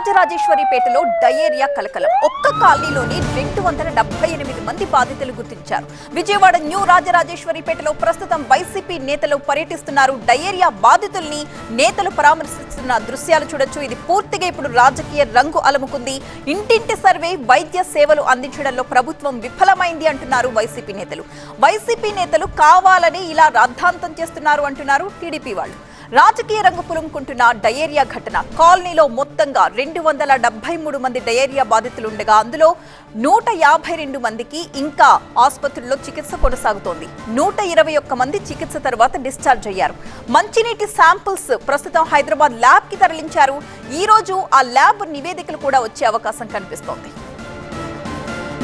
రాజరాజేశ్వరిపేటలో diarrhoea కలకలం. ఒక్క కాలనీలోని రెండు వందల డెబ్బై ఎనిమిది మంది బాధితులు గుర్తించారు. విజయవాడ న్యూ రాజరాజేశ్వరిపేటలో ప్రస్తుతం వైసీపీ నేతలు పర్యటిస్తున్నారు. డయేరియా బాధితుల్ని నేతలు పరామర్శిస్తున్న దృశ్యాలు చూడొచ్చు. ఇది పూర్తిగా ఇప్పుడు రాజకీయ రంగు అలముకుంది. ఇంటింటి సర్వే వైద్య సేవలు అందించడంలో ప్రభుత్వం విఫలమైంది అంటున్నారు వైసీపీ నేతలు. వైసీపీ నేతలు కావాలని ఇలా రాద్ధాంతం చేస్తున్నారు అంటున్నారు టీడీపీ వాళ్ళు. రాజకీయ రంగు పులుముకుంటున్న డయేరియా ఘటన. కాలనీలో మొత్తంగా రెండు వందల డెబ్బై మూడు మంది డయేరియా బాధితులుండగా అందులో నూట యాభై రెండు మందికి ఇంకా ఆసుపత్రుల్లో చికిత్స కొనసాగుతోంది. నూట ఇరవై ఒక్క మంది చికిత్స తర్వాత డిశ్చార్జ్ అయ్యారు. మంచినీటి శాంపిల్స్ ప్రస్తుతం హైదరాబాద్ ల్యాబ్కి తరలించారు. ఈ రోజు ఆ ల్యాబ్ నివేదికలు కూడా వచ్చే అవకాశం కనిపిస్తోంది.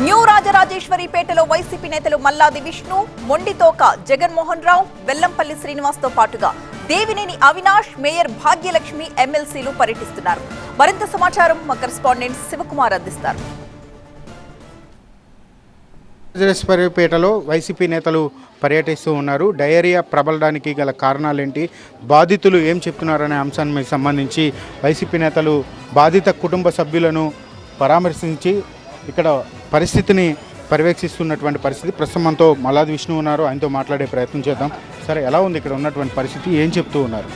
న్యూ రాజరాజేశ్వరిపేటలో వైసీపీ నేతలు మల్లాది విష్ణు మొండితోక జగన్మోహన్ రావు వెల్లంపల్లి శ్రీనివాస్తో పాటుగా దేవినేని అవినాష్ మేయర్ భాగ్యలక్ష్మి ఎమ్మెల్సీలు పర్యటిస్తున్నారు. మరింత సమాచారం మా కరెస్పాండెంట్ శివకుమార్ అందిస్తారు. పేటలో వైసీపీ నేతలు పర్యటిస్తూ ఉన్నారు. డయేరియా ప్రబలడానికి గల కారణాలేంటి? బాధితులు ఏం చెప్తున్నారనే అంశానికి సంబంధించి వైసీపీ నేతలు బాధిత కుటుంబ సభ్యులను పరామర్శించి ఇక్కడ పరిస్థితిని పర్యవేక్షిస్తున్నటువంటి పరిస్థితి. ప్రస్తుతం మనతో మలాద్ విష్ణు ఉన్నారు. ఆయనతో మాట్లాడే ప్రయత్నం చేద్దాం. సరే ఎలా ఉంది ఇక్కడ ఉన్నటువంటి పరిస్థితి? ఏం చెప్తూ ఉన్నారు?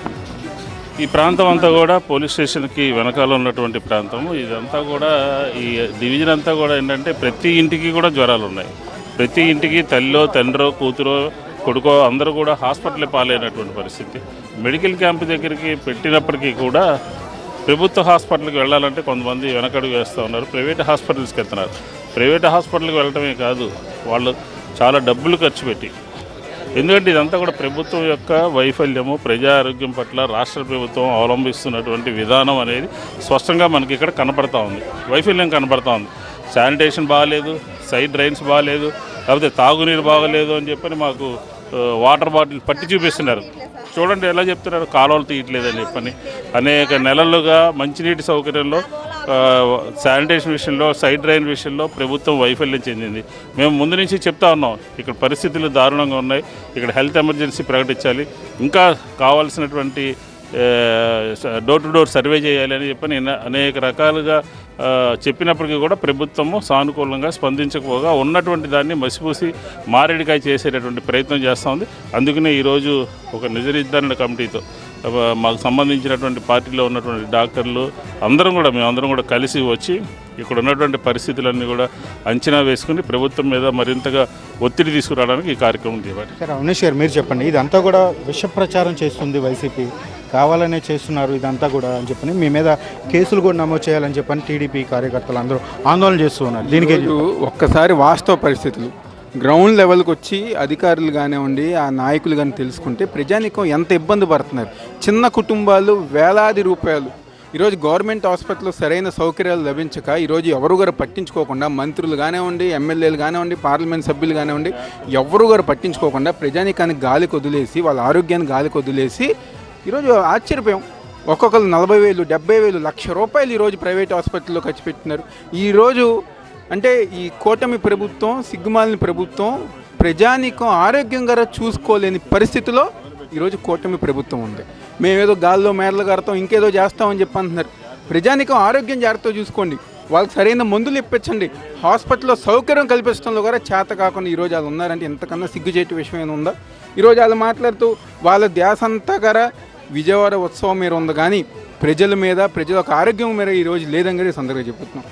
ఈ ప్రాంతం అంతా కూడా పోలీస్ స్టేషన్కి వెనకాల ఉన్నటువంటి ప్రాంతం ఇదంతా కూడా ఈ డివిజన్ అంతా కూడా ఏంటంటే ప్రతి ఇంటికి కూడా జ్వరాలు ఉన్నాయి. ప్రతి ఇంటికి తల్లిలో తండ్రో కూతురో కొడుకో అందరూ కూడా హాస్పిటల్ పాలైనటువంటి పరిస్థితి. మెడికల్ క్యాంప్ దగ్గరికి పెట్టినప్పటికీ కూడా ప్రభుత్వ హాస్పిటల్కి వెళ్ళాలంటే కొంతమంది వెనకడుగు వేస్తూ ఉన్నారు. ప్రైవేట్ హాస్పిటల్స్కి వెళ్తున్నారు. ప్రైవేట్ హాస్పిటల్కి వెళ్ళటమే కాదు వాళ్ళు చాలా డబ్బులు ఖర్చు పెట్టి ఎందుకంటే ఇదంతా కూడా ప్రభుత్వం యొక్క వైఫల్యము ప్రజా ఆరోగ్యం పట్ల రాష్ట్ర ప్రభుత్వం అవలంబిస్తున్నటువంటి విధానం అనేది స్పష్టంగా మనకి ఇక్కడ కనపడతా ఉంది. వైఫల్యం కనపడతా ఉంది. శానిటేషన్ బాగాలేదు సైడ్ డ్రైన్స్ బాగాలేదు లేకపోతే తాగునీరు బాగలేదు అని చెప్పని మాకు వాటర్ బాటిల్ పట్టి చూపిస్తున్నారు. చూడండి ఎలా చెప్తున్నారు కాలువలు తీయట్లేదని చెప్పని. అనేక నెలలుగా మంచినీటి సౌకర్యంలో శానిటేషన్ విషయంలో సైడ్ డ్రైన్ విషయంలో ప్రభుత్వం వైఫల్యం చెందింది. మేము ముందు నుంచి చెప్తా ఉన్నాం ఇక్కడ పరిస్థితులు దారుణంగా ఉన్నాయి ఇక్కడ హెల్త్ ఎమర్జెన్సీ ప్రకటించాలి ఇంకా కావాల్సినటువంటి డోర్ టు డోర్ సర్వే చేయాలి అని చెప్పని అనేక రకాలుగా చెప్పినప్పటికీ కూడా ప్రభుత్వము సానుకూలంగా స్పందించకపోగా ఉన్నటువంటి దాన్ని మసిపూసి మారేడికాయ చేసేటటువంటి ప్రయత్నం చేస్తూ ఉంది. అందుకనే ఈరోజు ఒక నిజ నిర్ధారణ కమిటీతో మాకు సంబంధించినటువంటి పార్టీలో ఉన్నటువంటి డాక్టర్లు అందరం కూడా మేమందరం కూడా కలిసి వచ్చి ఇక్కడ ఉన్నటువంటి పరిస్థితులన్నీ కూడా అంచనా వేసుకుని ప్రభుత్వం మీద మరింతగా ఒత్తిడి తీసుకురావడానికి ఈ కార్యక్రమం సరే అవినేష్ గారు మీరు చెప్పండి. ఇదంతా కూడా విష ప్రచారం చేస్తుంది వైసీపీ. కావాలనే చేస్తున్నారు ఇదంతా కూడా అని చెప్పని మీ మీద కేసులు కూడా నమోదు చేయాలని చెప్పని టీడీపీ కార్యకర్తలు అందరూ ఆందోళన చేస్తూ ఉన్నారు. దీనికి ఒక్కసారి వాస్తవ పరిస్థితులు. గ్రౌండ్ లెవెల్కి వచ్చి అధికారులు కానివ్వండి ఆ నాయకులు కానీ తెలుసుకుంటే ప్రజానికం ఎంత ఇబ్బంది పడుతున్నారు. చిన్న కుటుంబాలు వేలాది రూపాయలు. ఈరోజు గవర్నమెంట్ హాస్పిటల్లో సరైన సౌకర్యాలు లభించక ఈరోజు ఎవరు గారు పట్టించుకోకుండా మంత్రులు కానివ్వండి ఎమ్మెల్యేలు కానివ్వండి పార్లమెంట్ సభ్యులు కానివ్వండి ఎవరు గారు పట్టించుకోకుండా ప్రజానికాన్ని గాలికి వదిలేసి వాళ్ళ ఆరోగ్యాన్ని గాలికి వదిలేసి ఈరోజు ఆశ్చర్యపోయాం. ఒక్కొక్కరు నలభై వేలు డెబ్బై వేలు లక్ష రూపాయలు ఈరోజు ప్రైవేట్ హాస్పిటల్లో ఖర్చు పెట్టినారు. ఈరోజు అంటే ఈ కూటమి ప్రభుత్వం సిగ్గుమాలిన ప్రభుత్వం ప్రజానీకం ఆరోగ్యంగా చూసుకోలేని పరిస్థితిలో ఈరోజు కూటమి ప్రభుత్వం ఉంది. మేమేదో గాల్లో మేడలు కడతాం ఇంకేదో చేస్తామని చెప్పి అంటున్నారు. ప్రజానీకం ఆరోగ్యం జాగ్రత్తగా చూసుకోండి. వాళ్ళకి సరైన మందులు ఇప్పించండి. హాస్పిటల్లో సౌకర్యం కల్పించడంలో కూడా చేత కాకుండా ఈరోజు వాళ్ళు ఉన్నారంటే ఎంతకన్నా సిగ్గుచేటి విషయం ఏమైనా ఉందా? ఈరోజు వాళ్ళు మాట్లాడుతూ వాళ్ళ ధ్యాస అంతా గారా విజయవాడ ఉత్సవం మీద ఉంది. కానీ ప్రజల మీద ప్రజల యొక్క ఆరోగ్యం మీద ఈరోజు లేదని కూడా సందర్భంగా చెప్తున్నాం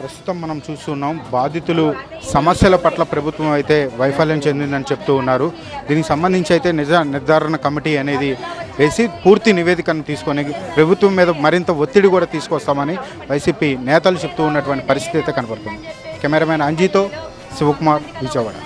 ప్రస్తుతం మనం చూస్తున్నాం బాధితులు సమస్యల పట్ల ప్రభుత్వం అయితే వైఫల్యం చెందిందని చెప్తూ ఉన్నారు. దీనికి సంబంధించి అయితే నిజ నిర్ధారణ కమిటీ అనేది వేసి పూర్తి నివేదికను తీసుకొని ప్రభుత్వం మీద మరింత ఒత్తిడి కూడా తీసుకొస్తామని వైసీపీ నేతలు చెప్తూ ఉన్నటువంటి పరిస్థితి అయితే కనబడుతుంది. కెమెరామెన్ అంజీతో శివకుమార్ విజయవాడ.